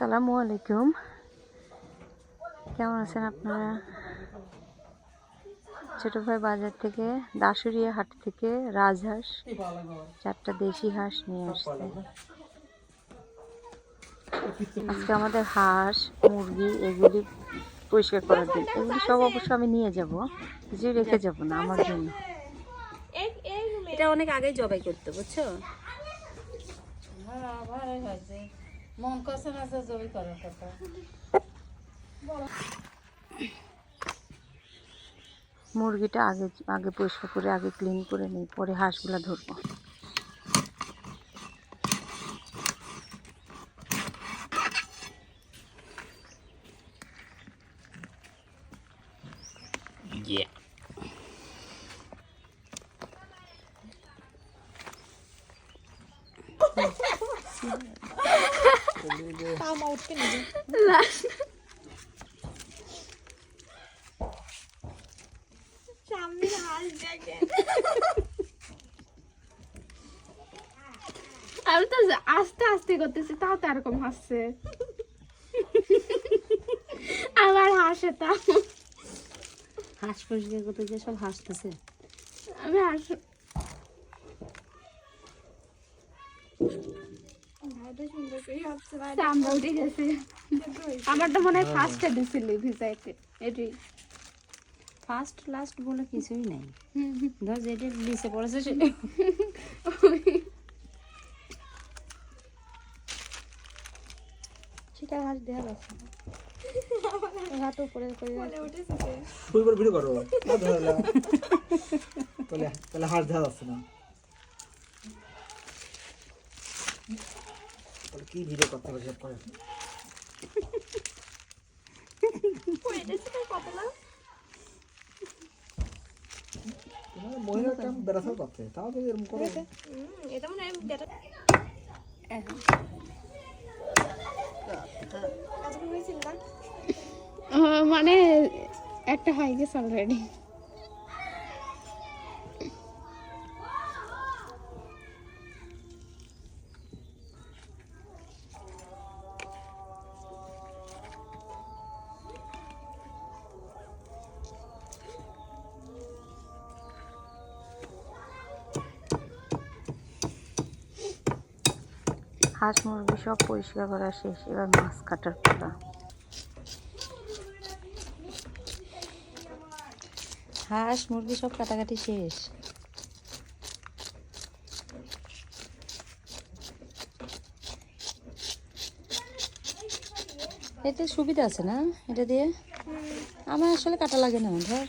আসসালামু আলাইকুম। কেমন আছেন আপনারা? ছোট ভাই বাজার থেকে দাসুরিয়া হাট থেকে রাজহাঁস চারটা দেশি হাঁস নিয়ে আসছে। আজকে আমাদের হাঁস, মুরগি এগুলি পরিষ্কার করার দিন এগুলি সব অবশ্য আমি নিয়ে যাব, কিছুই রেখে যাব না আমার জন্য। এটা অনেক আগেই জবাই করতে, বুঝছ? মন করছে না যে জমি করার কথা। মুরগিটা আগে আগে পরিষ্কার করে আগে ক্লিন করে নিই পরে হাঁসগুলা ধরবো। আমি তো আস্তে আস্তে করতেছি তাও তো এরকম হাসছে। আবার হাসে তা হাঁস পরিষ্কার করতে গিয়ে সব হাসতেছে। আমি হাস চামড়া উঠে গেছে। আমার তো মনে হয় ফার্স্টে দিছিলি ভিজাইতে। এটি ফার্স্ট লাস্ট বলে কিছুই নাই। ধর যেটা নিচে পড়েছে সেটা সেটা হাস দেওয়া যাচ্ছে হাত উপরে করে ফুলবার ভিডিও করো। না ধরলা তাহলে তাহলে হাঁস দেখা যাচ্ছে না। তাহলে কি ভিডিও করতে হবে সব করে করতে তাও তো এরকম করো। মানে একটা হাই গেছে অলরেডি হাঁস মুরগি সব পরিষ্কার করা শেষ, এবার মাছ কাটার পালা। হাঁস মুরগি সব কাটাকাটি শেষ। এতে সুবিধা আছে না, এটা দিয়ে? আমার আসলে কাটা লাগে না, ধর।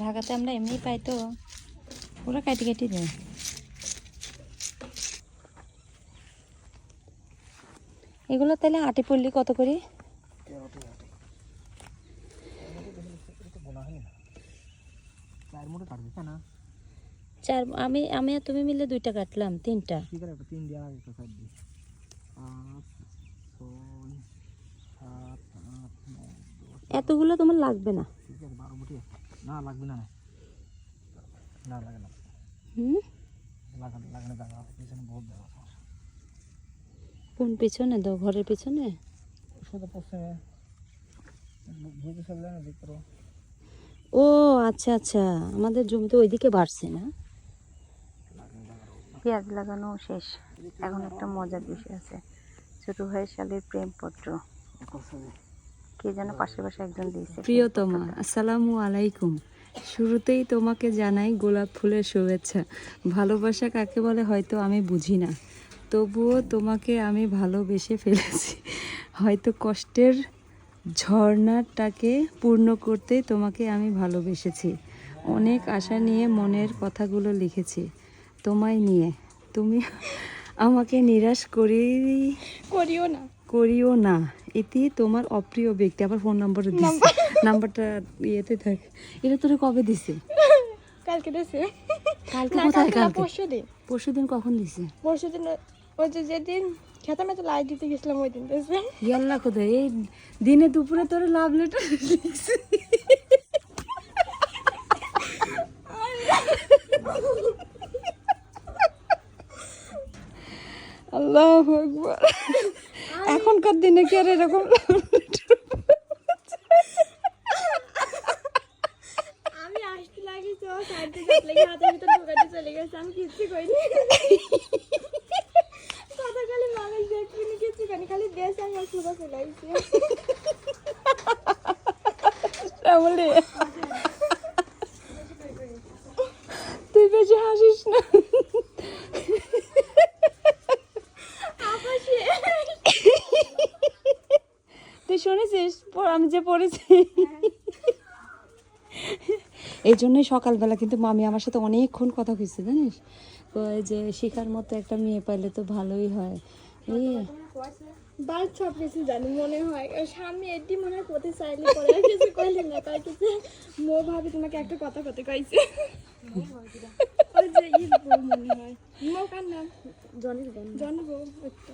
ঢাকাতে আমরা এমনি পাই তো, ওরা কাটি কাটি দেয়। এগুলো তাহলে আটি পড়লি কত করে? চার, আমি আমি আর তুমি মিলে দুইটা কাটলাম, তিনটা। এতগুলো তোমার লাগবে না। না লাগবে না না লাগে না হুম পিছনে বহুত। কোন পিছনে? দাও ঘরের পিছনে? ও আচ্ছা আচ্ছা। আমাদের জমিতে ওইদিকে বাড়ছে না? পেঁয়াজ লাগানো শেষ। এখন একটা মজার বিষয় আছে। ছোট ভাইয়ের শালের প্রেমপত্র। কে যেন পাশে পাশে একজন দিয়েছে। প্রিয়তমা আসসালামু আলাইকুম। শুরুতেই তোমাকে জানাই গোলাপ ফুলের শুভেচ্ছা। ভালোবাসা কাকে বলে হয়তো আমি বুঝি না। তবুও তোমাকে আমি ভালোবেসে ফেলেছি। হয়তো কষ্টের ঝর্ণাটাকে পূর্ণ করতে তোমাকে আমি ভালোবেসেছি। অনেক আশা নিয়ে মনের কথাগুলো লিখেছি। তোমায় নিয়ে। তুমি আমাকে নিরাশ করি করিও না। করিও না। এটি তোমার অপ্রিয় ব্যক্তি। আবার ফোন নাম্বার দিছে। নাম্বারটা ইয়েতে থাকে। এটা তোরা কবে দিছে? কালকে দিছে। কালকে কোথায় কালকে না কালকে? পরশু দিন পরশু দিন কখন দিছে? পরশু দিন ওই যে যেদিন খেতে মেতে লাইট দিতে গেছিলাম ওই দিন ইয়াল্লা কোথায় এই দিনে দুপুরে তোর লাভ লেটার লিখছে। আল্লাহ আকবার। এখনকার দিনে কি আর এরকম আমি আসতে লাগি তো সাইড থেকে লেগে হাতের ভিতর ঢোকাতে চলে গেছে আমি কিচ্ছু করিনি কথা খালি মানুষ দেখিনি কিছু করিনি খালি সুদা চলে শ্যামলি তুই বেশি হাসিস না তুই শুনেছিস আমি যে পড়েছি এই জন্যই সকালবেলা কিন্তু মামি আমার সাথে অনেকক্ষণ কথা কইছে, জানিস? যে, শিখার মতো একটা মেয়ে পাইলে তো ভালোই হয়। এই বাস সব কিছু জানি মনে হয়। স্বামী এটি মনে হয় পথে চাইলে পরে আর কিছু কইলে না তাই কিছু মো ভাবি তোমাকে একটা কথা কথা কইছে। ওই যে ই মনে হয়। মো কার নাম? জনির বউ। জনি বউ ওই তো।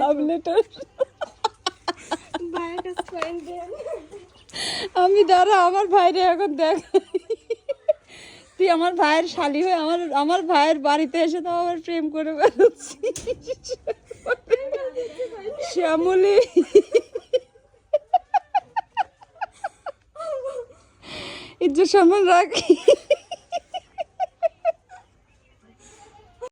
লাভ লেটার ভাইয়ের কাছে কয়েন দেন। আমি দাঁড়া আমার ভাইরে এখন দেখ। তুই আমার ভাইয়ের শালি হয়ে আমার আমার ভাইয়ের বাড়িতে এসে তো আবার প্রেম করে বেরোচ্ছি শ্যামলি। ইজ্জত সম্মান রাখ।